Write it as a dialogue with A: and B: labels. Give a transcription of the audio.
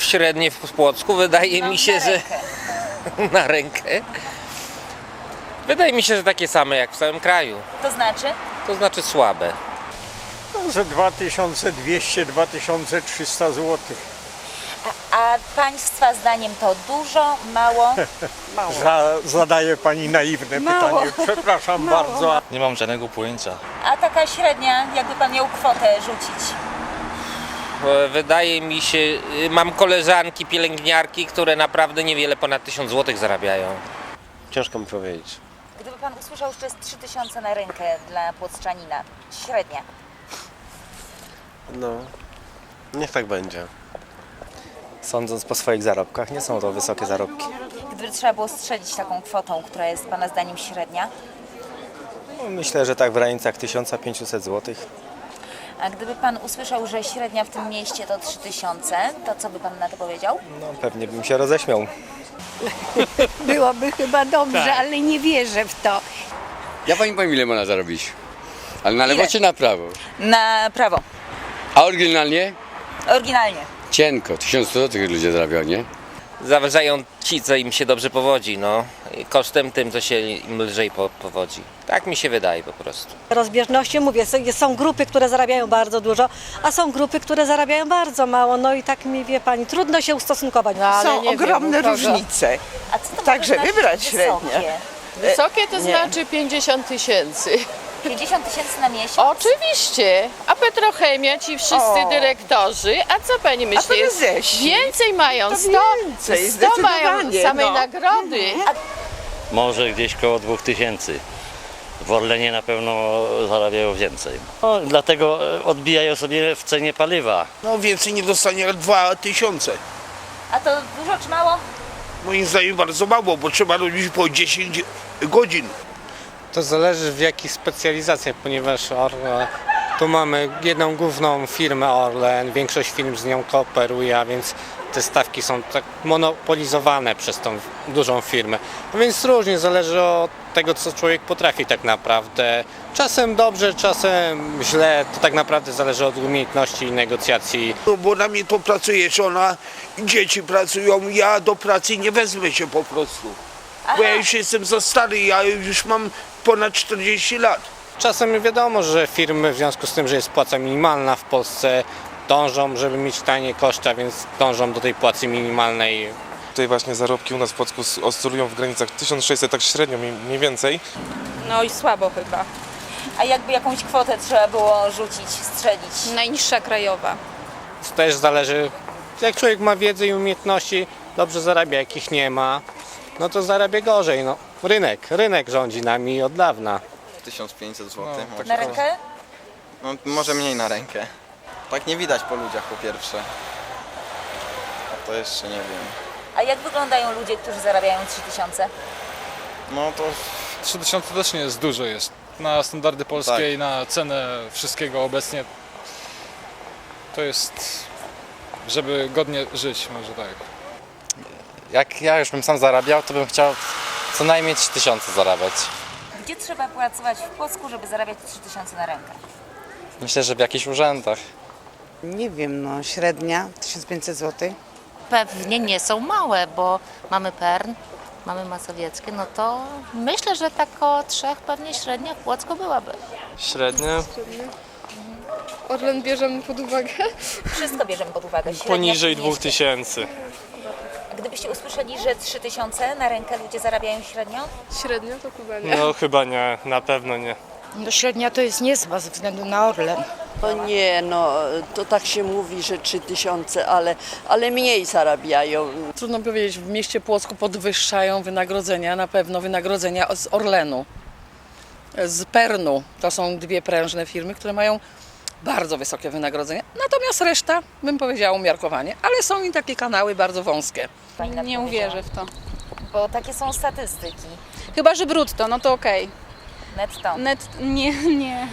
A: w średniej w Płocku wydaje mi się,
B: na
A: że na rękę. Wydaje mi się, że takie same jak w całym kraju.
B: To znaczy?
A: To znaczy słabe.
C: Że 2200-2300 zł.
B: A Państwa zdaniem to dużo, mało?
C: Za, zadaje pani naiwne pytanie. Przepraszam bardzo.
D: Nie mam żadnego pojęcia.
B: A taka średnia, jakby Pan miał kwotę rzucić?
A: E, Wydaje mi się, y, mam koleżanki pielęgniarki, które naprawdę niewiele ponad 1000 zł zarabiają.
E: Ciężko mi powiedzieć.
B: Gdyby Pan usłyszał, że to jest 3000 na rękę dla płoccczanina, średnia,
E: No, niech tak będzie.
F: Sądząc po swoich zarobkach, nie są to wysokie zarobki.
B: gdyby trzeba było strzelić taką kwotą, która jest Pana zdaniem średnia,
F: No, Myślę, że tak w granicach 1500 zł.
B: A gdyby Pan usłyszał, że średnia w tym mieście to 3000, to co by Pan na to powiedział?
F: No, pewnie bym się roześmiał.
G: Byłoby chyba dobrze, ale nie wierzę w to.
H: Ja pani powiem, ile można zarobić. Ale na lewo
B: Ile?
H: czy na prawo?
B: Na prawo,
H: A oryginalnie?
B: oryginalnie.
H: Cienko, 1100 zł ludzie zarabiają, nie?
A: Zaważają ci, co im się dobrze powodzi, no. Kosztem tym, co się im lżej po, powodzi. Tak mi się wydaje po prostu.
I: rozbieżności mówię, są- są grupy, które zarabiają bardzo dużo, a są grupy, które zarabiają bardzo mało. No i tak mi wie pani, trudno się ustosunkować. No,
G: Są ogromne różnice.
B: A co to
G: Także wybrać
B: wysokie?
G: średnie.
J: Wysokie to
G: Nie.
J: znaczy 50 tysięcy.
B: 50 tysięcy na miesiąc?
J: Oczywiście. A Petrochemia, ci wszyscy
G: O.
J: dyrektorzy, a co pani myśli?
G: prezesi?
J: Więcej mają,
G: To
J: 100,
G: więcej,
J: 100 mają
G: zdecydowanie,
J: samej
G: no.
J: nagrody.
D: Może gdzieś koło 2000. W Orlenie na pewno zarabiają więcej. No, dlatego e, odbijają sobie w cenie paliwa.
K: No więcej nie dostanie jak 2000.
B: A to dużo czy mało?
K: Moim zdaniem bardzo mało, bo trzeba robić po 10 godzin.
C: To zależy w jakich specjalizacjach, ponieważ Orlen, tu mamy jedną główną firmę Orlen, większość firm z nią kooperuje, a więc te stawki są tak monopolizowane przez tą dużą firmę. No więc różnie, zależy od tego, co człowiek potrafi tak naprawdę. Czasem dobrze, czasem źle, to tak naprawdę zależy od umiejętności i negocjacji
K: No bo na mnie to pracuje żona, dzieci pracują, ja do pracy nie wezmę się po prostu. Bo ja już jestem za stary, ja już mam ponad 40 lat.
C: Czasem wiadomo, że firmy w związku z tym, że jest płaca minimalna w Polsce, dążą, żeby mieć tanie koszta, więc dążą do tej płacy minimalnej.
L: Tutaj właśnie zarobki u nas w Płocku oscylują w granicach 1600, tak średnio mniej, mniej więcej.
J: No i słabo chyba.
B: A jakby jakąś kwotę trzeba było rzucić, strzelić?
J: Najniższa krajowa.
C: To też zależy, jak człowiek ma wiedzę i umiejętności, dobrze zarabia, jakich nie ma, no to zarabia gorzej. No. Rynek, rynek rządzi nami od dawna.
E: 1500 zł.
B: Na rękę?
E: No, może mniej na rękę. Tak nie widać po ludziach po pierwsze. A to jeszcze nie wiem.
B: A jak wyglądają ludzie, którzy zarabiają 3000?
E: No to
D: 3000 też nie jest dużo jest. Na standardy polskie i na cenę wszystkiego obecnie to jest, żeby godnie żyć, może tak.
F: Jak ja już bym sam zarabiał, to bym chciał co najmniej 3000 zarabiać.
B: Gdzie trzeba pracować w Płocku, żeby zarabiać 3000 na rękę?
F: Myślę, że w jakichś urzędach.
G: Nie wiem, no średnia 1500 zł.
J: Pewnie nie są małe, bo mamy Pern, mamy Mazowieckie, no to myślę, że tak około trzech pewnie średnia w Płocku byłaby.
L: Średnio?
J: Orlen bierzemy pod uwagę.
B: Wszystko bierzemy pod uwagę. Średnia
L: Poniżej
B: w tym mieście.
L: 2000.
B: Gdybyście usłyszeli, że 3000 na rękę ludzie zarabiają średnio?
J: Średnio to chyba nie.
L: No chyba nie, na pewno nie.
G: No średnia to jest niezła ze względu na Orlen.
J: To nie, no to tak się mówi, że 3000, ale, ale mniej zarabiają.
G: Trudno powiedzieć, w mieście Płocku podwyższają wynagrodzenia, na pewno wynagrodzenia z Orlenu, z Pernu. To są dwie prężne firmy, które mają bardzo wysokie wynagrodzenia. Natomiast reszta, bym powiedziała, umiarkowanie. Ale są i takie kanały bardzo wąskie.
B: Pani
J: Nie uwierzę w to.
B: Bo takie są statystyki.
J: Chyba, że brutto, no to okej.
B: Netto.
J: Net nie, nie.